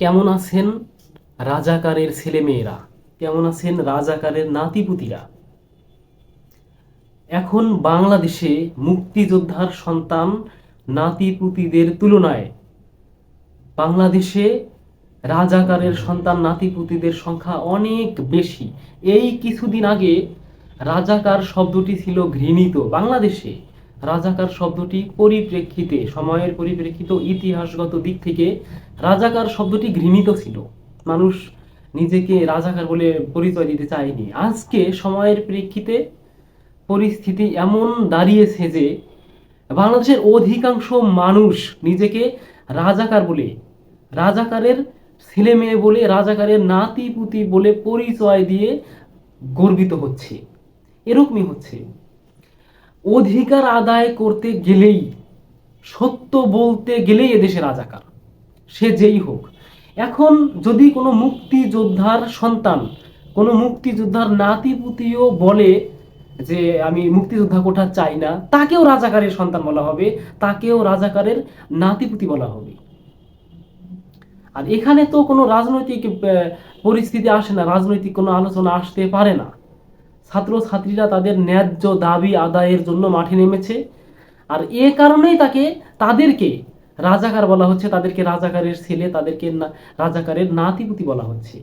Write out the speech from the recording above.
কেমন আছেন রাজাকারের ছেলেমেয়েরা? কেমন আছেন রাজাকারের নাতিপুতিরা? এখন বাংলাদেশে মুক্তিযোদ্ধার সন্তান নাতিপুতিদের তুলনায় বাংলাদেশে রাজাকারের সন্তান নাতিপুতিদের সংখ্যা অনেক বেশি। এই কিছুদিন আগে রাজাকার শব্দটি ছিল ঘৃণিত। বাংলাদেশে রাজাকার শব্দটি পরিপ্রেক্ষিতে, সময়ের পরিপ্রেক্ষিত ইতিহাসগত দিক থেকে রাজাকার শব্দটি ঘৃণিত ছিল। মানুষ নিজেকে রাজাকার বলে পরিচয় দিতে চায়নি। আজকে সময়ের প্রেক্ষিতে পরিস্থিতি এমন দাঁড়িয়েছে যে বাংলাদেশের অধিকাংশ মানুষ নিজেকে রাজাকার বলে, রাজাকারের ছেলে মেয়ে বলে, রাজাকারের নাতি পুতি বলে পরিচয় দিয়ে গর্বিত হচ্ছে। এরকমই হচ্ছে। অধিকার আদায় করতে গেলেই, সত্য বলতে গেলেই এদেশে রাজাকার। সে যেই হোক। এখন যদি কোনো মুক্তিযোদ্ধার সন্তান, কোনো মুক্তিযোদ্ধার নাতিপুতিও বলে যে, আমি মুক্তিযোদ্ধা কোঠা চাই না, তাকেও রাজাকারের সন্তান বলা হবে, তাকেও রাজাকারের নাতিপুতি বলা হবে। আর এখানে তো কোনো রাজনৈতিক পরিস্থিতি আসে না, রাজনৈতিক কোনো আলোচনা আসতে পারে না। ছাত্র ছাত্রীরা তাদের ন্যায্য দাবি আদায়ের জন্য মাঠে নেমেছে। আর এ কারণেই তাকে, তাদেরকে রাজাকার বলা হচ্ছে, তাদেরকে রাজাকারের ছেলে, তাদেরকে রাজাকারের নাতিপুতি বলা হচ্ছে।